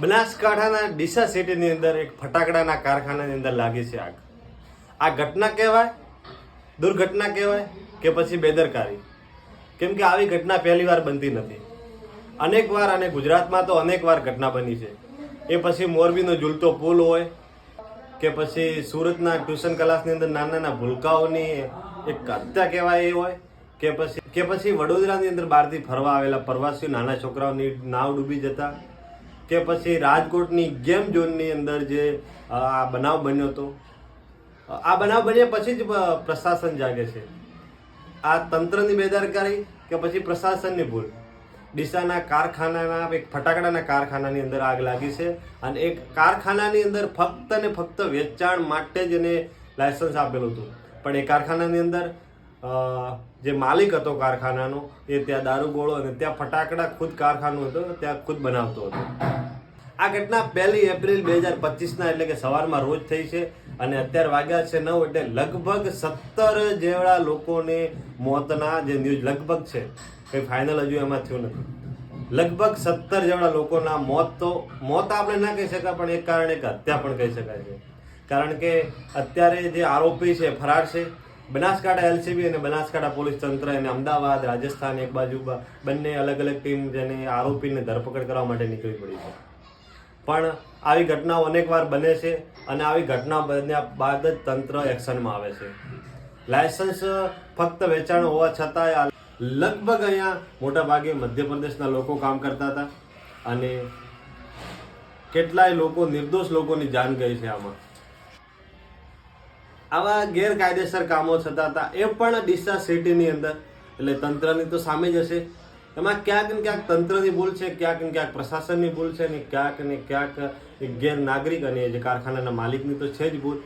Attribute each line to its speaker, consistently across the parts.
Speaker 1: બનાસકાંઠાના ડીસા સિટીની અંદર એક ફટાકડાના કારખાનાની અંદર લાગી છે આગ. આ ઘટના કહેવાય, દુર્ઘટના કહેવાય કે પછી બેદરકારી? કેમ કે આવી ઘટના પહેલી વાર બનતી નથી. અનેક વાર અને ગુજરાતમાં તો અનેક વાર ઘટના બની છે. એ પછી મોરબીનો ઝૂલતો પુલ હોય, કે પછી સુરતના ટ્યુશન ક્લાસની અંદર નાના નાના ભૂલકાઓની એક હત્યા કહેવાય એ હોય, કે પછી કે પછી વડોદરાની અંદર બહારથી ફરવા આવેલા પ્રવાસીઓ, નાના છોકરાઓની નાવ ડૂબી જતા કે પછી રાજકોટની ગેમ ઝોનની અંદર જે આ બનાવ બન્યો હતો આ બનાવ બન્યા પછી જ પ્રશાસન જાગે છે. આ તંત્રની બેદરકારી કે પછી પ્રશાસનની ભૂલ? ડીસાના કારખાનાના, એક ફટાકડાના કારખાનાની અંદર આગ લાગી છે અને એક કારખાનાની અંદર ફક્ત ને ફક્ત વેચાણ માટે જ એને લાયસન્સ આપેલું હતું. પણ એ કારખાનાની અંદર જે માલિક હતો કારખાનાનો, એ ત્યાં દારૂગોળો અને ત્યાં ફટાકડા ખુદ કારખાનું હતો ત્યાં ખુદ બનાવતો હતો. આ ઘટના પહેલી એપ્રિલ બે હજાર પચીસના એટલે કે સવારમાં રોજ થઈ છે અને અત્યારે વાગ્યા છે નવ એટલે લગભગ સત્તર જેવડા લોકોને મોતના જે ન્યૂઝ લગભગ છે, કંઈ ફાઇનલ હજુ એમાં થયું નથી. લગભગ સત્તર જેવડા લોકોના મોત તો, મોત આપણે ના કહી શકાય, પણ એક કારણ એક હત્યા પણ કહી શકાય છે. કારણ કે અત્યારે જે આરોપી છે, ફરાર છે, બનાસકાંઠા એલસીબી અને બનાસકાંઠા પોલીસ તંત્ર અને અમદાવાદ, રાજસ્થાન એક બાજુ બંને અલગ અલગ ટીમ જેને આરોપીને ધરપકડ કરવા માટે નીકળી પડી છે. પણ આવી ઘટનાઓ અનેક વાર બને છે અને આવી ઘટના બન્યા બાદ જ તંત્ર એક્શનમાં આવે છે. લાયસન્સ ફક્ત વેચાણ હોવા છતાંય લગભગ અહીંયા મોટા ભાગે મધ્યપ્રદેશના લોકો કામ કરતા હતા અને કેટલાય લોકો, નિર્દોષ લોકોની જાન ગઈ છે આમાં. આવા ગેરકાયદેસર કામો થતા હતા. એ પણ ડીસા સિટીની અંદર. એટલે તંત્રની તો સામે જ હશે. એમાં ક્યાંક ને ક્યાંક તંત્રની ભૂલ છે, ક્યાંક ને ક્યાંક પ્રશાસનની ભૂલ છે ને ક્યાંક ને ક્યાંક એક ગેર નાગરિક અને જે કારખાનાના માલિકની તો છે જ ભૂલ.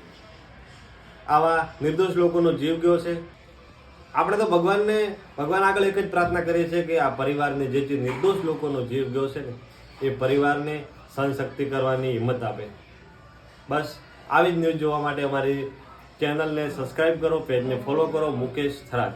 Speaker 1: આવા નિર્દોષ લોકોનો જીવ ગયો છે? આપણે તો ભગવાનને, ભગવાન આગળ એક જ પ્રાર્થના કરીએ છીએ કે આ પરિવારને જે જે નિર્દોષ લોકોનો જીવ ગયો છે ને, એ પરિવારને સહનશક્તિ કરવાની હિંમત આપે. બસ, આવી જ ન્યૂઝ જોવા માટે અમારી ચેનલને સબસ્ક્રાઈબ કરો, પેજને ફોલો કરો, મુકેશ થરાદ.